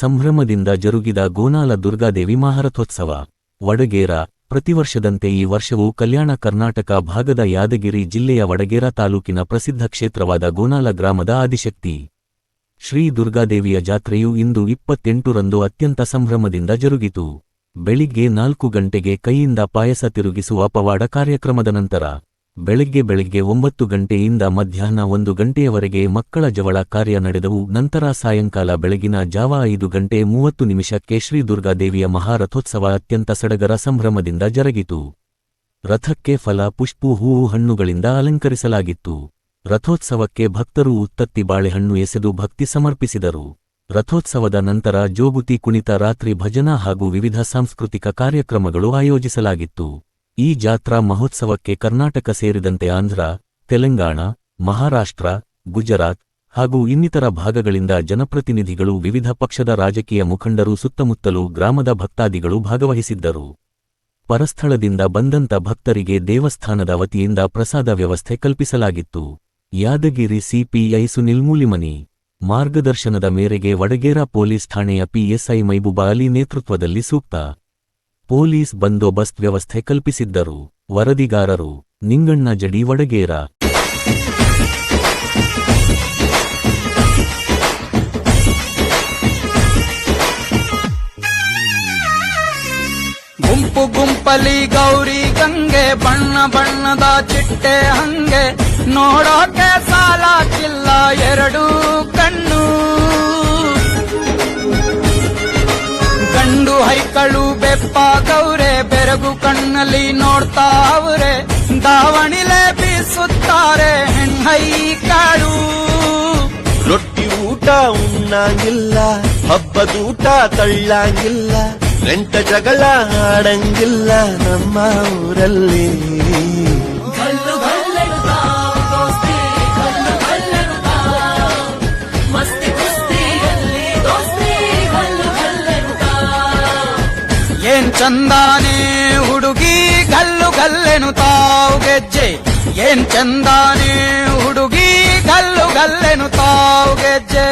ಸಂಭ್ರಮದಿಂದ ಜರುಗಿದ ಗೋನಾಲ ದುರ್ಗಾದೇವಿ ಮಹಾರಥೋತ್ಸವ. ವಡಗೇರ, ಪ್ರತಿವರ್ಷದಂತೆ ಈ ವರ್ಷವೂ ಕಲ್ಯಾಣ ಕರ್ನಾಟಕ ಭಾಗದ ಯಾದಗಿರಿ ಜಿಲ್ಲೆಯ ವಡಗೇರ ತಾಲೂಕಿನ ಪ್ರಸಿದ್ಧ ಕ್ಷೇತ್ರವಾದ ಗೋನಾಲ ಗ್ರಾಮದ ಆದಿಶಕ್ತಿ. ಶ್ರೀ ದುರ್ಗಾದೇವಿಯ ಜಾತ್ರೆಯು ಇಂದು ಇಪ್ಪತ್ತೆಂಟರಂದು ಅತ್ಯಂತ ಸಂಭ್ರಮದಿಂದ ಜರುಗಿತು. ಬೆಳಿಗ್ಗೆ ನಾಲ್ಕು ಗಂಟೆಗೆ ಕೈಯಿಂದ ಪಾಯಸ ತಿರುಗಿಸುವ ಪವಾಡ ಕಾರ್ಯಕ್ರಮದ ನಂತರ ಬೆಳಗ್ಗೆ ಬೆಳಗ್ಗೆ ಒಂಬತ್ತು ಗಂಟೆಯಿಂದ ಮಧ್ಯಾಹ್ನ ಒಂದು ಗಂಟೆಯವರೆಗೆ ಮಕ್ಕಳ ಜವಳ ಕಾರ್ಯ ನಡೆದವು. ನಂತರ ಸಾಯಂಕಾಲ ಬೆಳಗಿನ ಜಾವ ಐದು ಗಂಟೆ ಮೂವತ್ತು ನಿಮಿಷಕ್ಕೆ ಶ್ರೀದುರ್ಗಾದೇವಿಯ ಮಹಾರಥೋತ್ಸವ ಅತ್ಯಂತ ಸಡಗರ ಸಂಭ್ರಮದಿಂದ ಜರುಗಿತು. ರಥಕ್ಕೆ ಫಲ, ಪುಷ್ಪು, ಹೂವು, ಹಣ್ಣುಗಳಿಂದ ಅಲಂಕರಿಸಲಾಗಿತ್ತು. ರಥೋತ್ಸವಕ್ಕೆ ಭಕ್ತರು ಉತ್ತತ್ತಿ ಬಾಳೆಹಣ್ಣು ಎಸೆದು ಭಕ್ತಿ ಸಮರ್ಪಿಸಿದರು. ರಥೋತ್ಸವದ ನಂತರ ಜೋಗುತಿ ಕುಣಿತ, ರಾತ್ರಿ ಭಜನಾ ಹಾಗೂ ವಿವಿಧ ಸಾಂಸ್ಕೃತಿಕ ಕಾರ್ಯಕ್ರಮಗಳು ಆಯೋಜಿಸಲಾಗಿತ್ತು. ಈ ಜಾತ್ರಾ ಮಹೋತ್ಸವಕ್ಕೆ ಕರ್ನಾಟಕ ಸೇರಿದಂತೆ ಆಂಧ್ರ, ತೆಲಂಗಾಣ, ಮಹಾರಾಷ್ಟ್ರ, ಗುಜರಾತ್ ಹಾಗೂ ಇನ್ನಿತರ ಭಾಗಗಳಿಂದ ಜನಪ್ರತಿನಿಧಿಗಳು ವಿವಿಧ ಪಕ್ಷದ ರಾಜಕೀಯ ಮುಖಂಡರು ಸುತ್ತಮುತ್ತಲೂ ಗ್ರಾಮದ ಭಕ್ತಾದಿಗಳು ಭಾಗವಹಿಸಿದ್ದರು. ಪರಸ್ಥಳದಿಂದ ಬಂದಂತ ಭಕ್ತರಿಗೆ ದೇವಸ್ಥಾನದ ವತಿಯಿಂದ ಪ್ರಸಾದ ವ್ಯವಸ್ಥೆ ಕಲ್ಪಿಸಲಾಗಿತ್ತು. ಯಾದಗಿರಿ ಸಿಪಿಐ ಸುನಿಲ್ ಮೂಲಿಮನಿ, ಮಾರ್ಗದರ್ಶನದ ಮೇರೆಗೆ ವಡಗೇರಾ ಪೊಲೀಸ್ ಠಾಣೆಯ ಪಿಎಸ್ಐ ಮೈಬುಬಾ ಅಲಿ ನೇತೃತ್ವದಲ್ಲಿ ಸೂಕ್ತ ಪೊಲೀಸ್ ಬಂದೋಬಸ್ತ್ ವ್ಯವಸ್ಥೆ ಕಲ್ಪಿಸಿದ್ದರು. ವರದಿಗಾರರು, ನಿಂಗಣ್ಣ ಜಡಿ ವಡಗೇರ. ಗುಂಪು ಗುಂಪಲಿ ಗೌರಿ ಗಂಗೆ, ಬಣ್ಣ ಬಣ್ಣದ ಚಿಟ್ಟೆ ಹಂಗೆ. ನೋಡೋಕೆ ಗಂಡು ಬೆಪ್ಪಾದವ್ರೆ ಬೆರಗು ಕಣ್ಣಲ್ಲಿ ನೋಡ್ತಾ ಅವ್ರೆ. ದಾವಣಿಲೆ ಬೀಸುತ್ತಾರೆ ಹೆಣ್ಣೈಕಾಳು ರೊಟ್ಟಿ ಊಟ ಉಣ್ಣಂಗಿಲ್ಲ ಹಬ್ಬದೂಟ ತಳ್ಳಂಗಿಲ್ಲ, ರೆಂಟ ಜಗಳ ಆಡಂಗಿಲ್ಲ ನಮ್ಮ ಊರಲ್ಲಿ. ಚಂದಾನೆ ಹುಡುಗಿ ಗಲ್ಲು ಗಲ್ಲೆನು ತಾವು ಗೆಜ್ಜೆ ಏನ್ ಚಂದಾನೆ ಹುಡುಗಿ ಗಲ್ಲು ಗಲ್ಲೆನು ತಾವು ಗೆಜ್ಜೆ